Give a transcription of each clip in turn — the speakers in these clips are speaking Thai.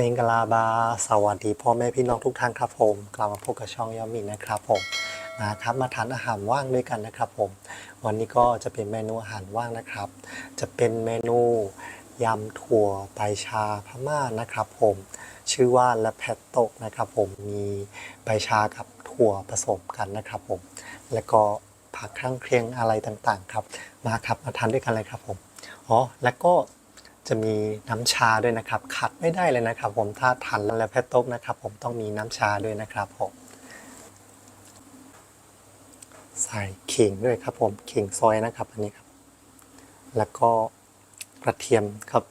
เมงกลาบา สวัสดีพ่อแม่พี่น้องทุกท่านครับผม กลับมาพบกับช่องยอมมินนะครับผมนะครับมาทานอาหารว่างด้วยกันนะครับผม วันนี้ก็จะเป็นเมนูอาหารว่างนะครับ จะเป็นเมนูยำถั่วใบชาพม่านะครับผม ชื่อว่าละแพตโตนะครับผม มีใบชากับถั่วผสมกันนะครับผม แล้วก็ผักข้างเคียงอะไรต่างๆครับ มาครับมาทานด้วยกันเลยครับผม อ๋อ แล้วก็ จะมีน้ำชาด้วยนะครับขาดไม่ได้เลยนะครับ ผมถ้าทานแล้วแพตโต๊กนะครับ ผมต้องมีน้ำชาด้วยนะครับผมใส่ขิงด้วยครับ ผมขิงซอยนะครับอันนี้ครับ แล้วก็กระเทียมครับ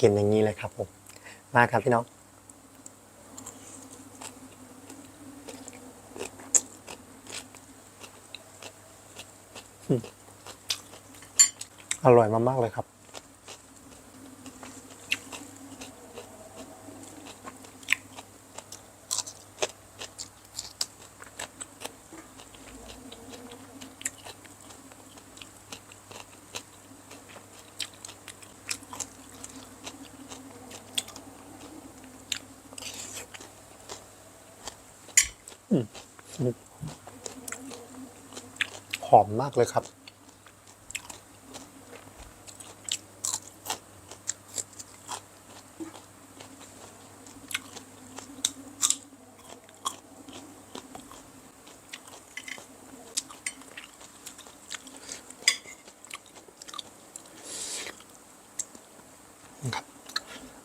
กินอย่างนี้เลยครับผมมาครับพี่น้องอร่อยมากๆเลยครับ หอมมากเลยครับ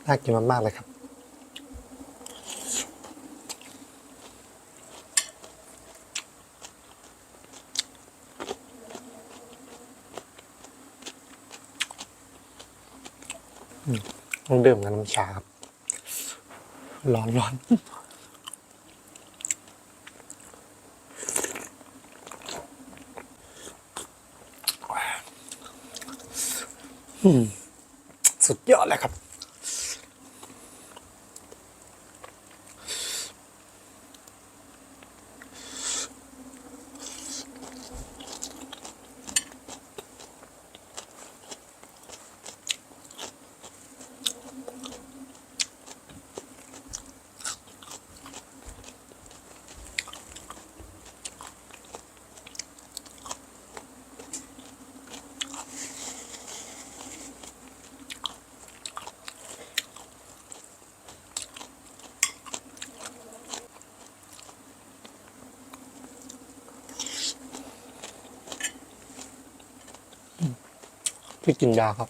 น่ากินมากๆเลยครับ ต้องดื่มกับน้ำชาครับร้อนร้อนสุดยอดเลยครับ พี่กินยาครับ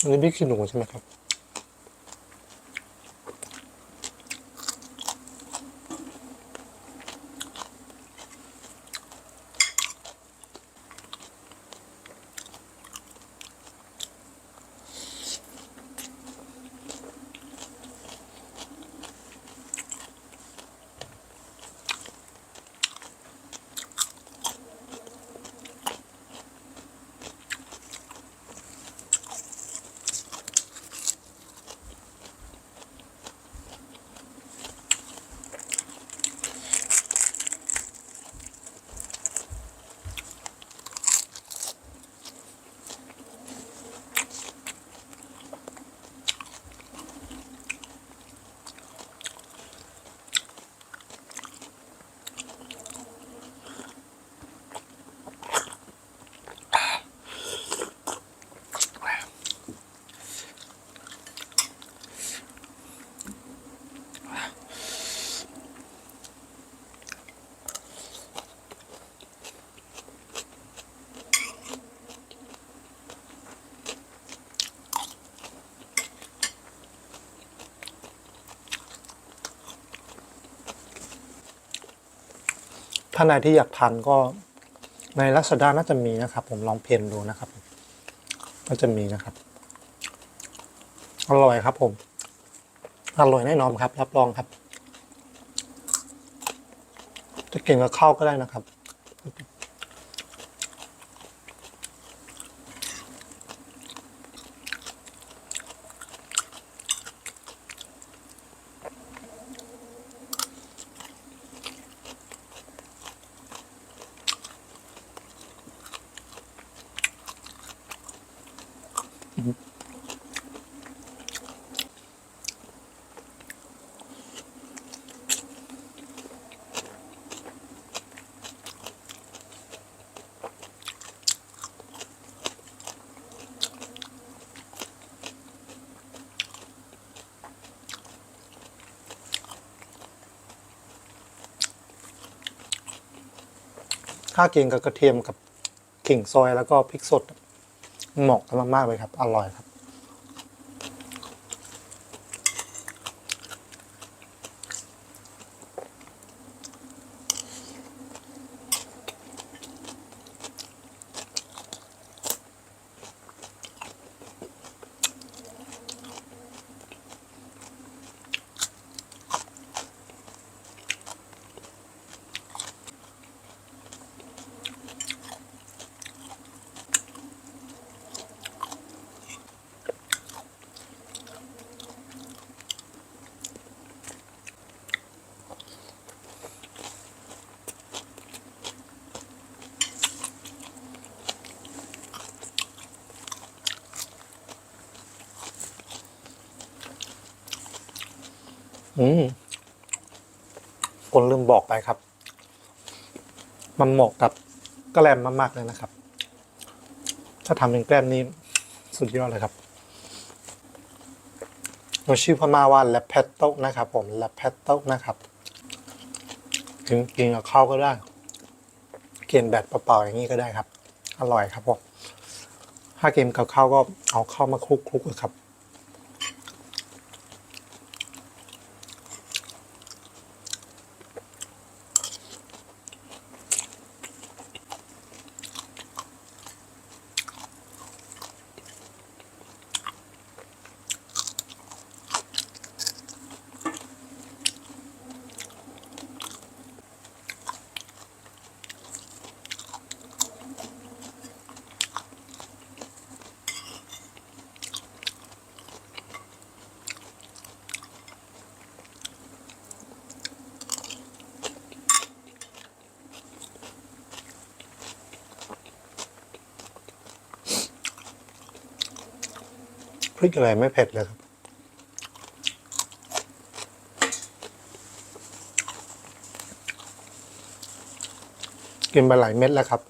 อันนี้พี่กินหนูใช่ไหมครับ ถ้านายที่อยากทานก็ในลักษณะน่าจะมีนะครับ ผมลองเพนดูนะครับ ก็จะมีนะครับ อร่อยครับผม อร่อยแน่นอนครับ รับรองครับ จะกินกับข้าวก็ได้นะครับ ถ้ากินกับกระเทียมกับขิงซอยแล้วก็พริกสด เหมาะกันมากๆเลยครับ อร่อยครับ อืมคนลืมบอกไปครับ มันเหมาะกับแกล้มมากๆเลยนะครับ ถ้าทำเป็นแกล้มนี้สุดยอดเลยครับเราชื่อพม่าว่าแลปแพตโตนะครับ ผมแลปแพตโตนะครับกินกินกับข้าวก็ได้กินแบบเปล่าๆอย่างนี้ก็ได้ครับ อร่อยครับผมถ้ากินกับข้าวก็เอาข้าวมาคลุกๆครับ ริกอะไรไม่เผ็ดเลยครับ กินไปหลายเม็ดแล้วครับ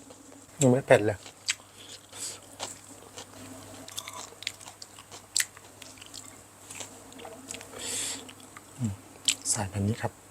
ยังไม่เผ็ดเลยใส่แบบนี้ครับ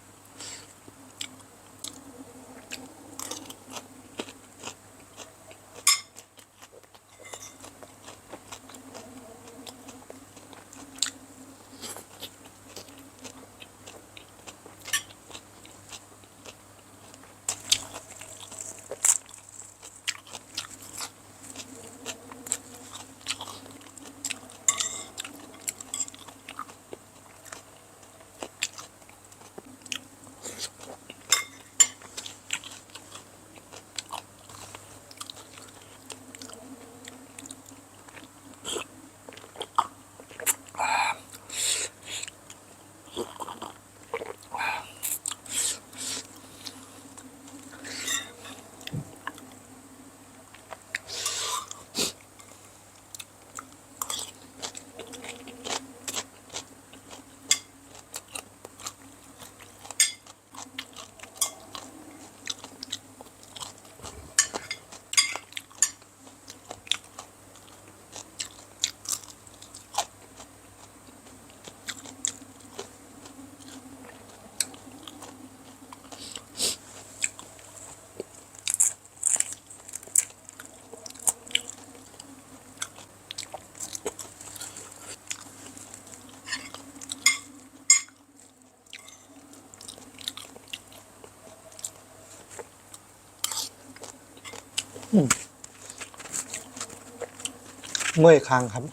เมื่อยคางครับ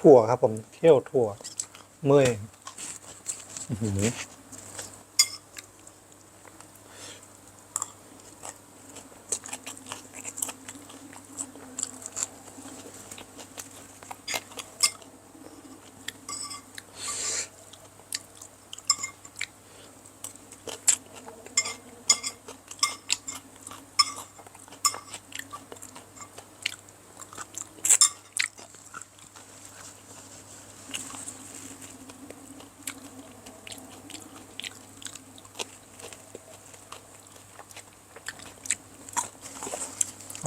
ถั่วครับผมเคี่ยวถั่ว เมื่อย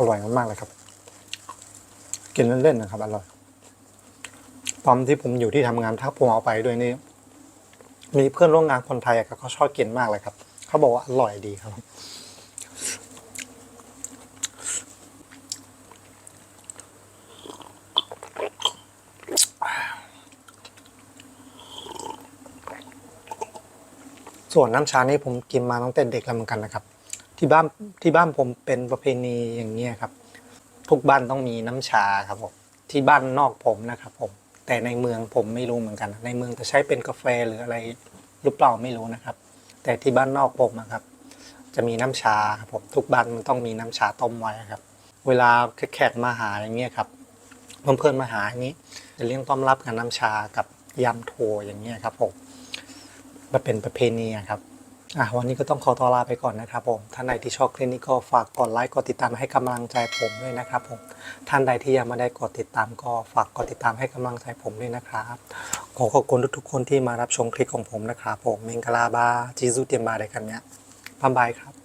ร่อยมากๆเลยครับ กินเล่นๆนะครับอร่อยตอนที่ผมอยู่ที่ทำงานถ้าผมเอาไปด้วยนี่มีเพื่อนร่วมงานคนไทยอะเขาชอบกินมากเลยครับ เขาบอกว่าอร่อยดีครับ ส่วนน้ำชานี่ผมกินมาตั้งแต่เด็กแล้วเหมือนกันนะครับ ที่บ้านที่บ้านผมเป็นประเพณีอย่างนี้ยครับ ทุกบ้านต้องมีน้ำชาครับผมที่บ้านนอกผมนะครับผม แต่ในเมืองผมไม่รู้เหมือนกัน ในเมืองจะใช้เป็นกาแฟหรืออะไรหรือเปล่าไม่รู้นะครับ แต่ที่บ้านนอกผมนะครับ จะมีน้ำชาครับผมทุกบ้านมันต้องมีน้ำชาต้มไว้ครับ เวลาแขกมาหาอย่างเงี้ยครับเพื่อนๆมาหาอย่างนี้จะเลี้ยงต้อนรับกับน้ำชากับยำโถอย่างเงี้ยครับผมมันเป็นประเพณีครับ อะวันนี้ก็ต้องขอตัวลาไปก่อนนะครับผม ท่านใดที่ชอบคลิปนี้ก็ฝากกดไลค์กดติดตามให้กำลังใจผมด้วยนะครับผม ท่านใดที่ยังไม่ได้กดติดตามก็ฝากกดติดตามให้กำลังใจผมด้วยนะครับ ขอขอบคุณทุกๆคนที่มารับชมคลิปของผมนะครับผม เมงกลาบาจีซูเตียมมาอะไรกันเนี้ยบ๊ายบายครับ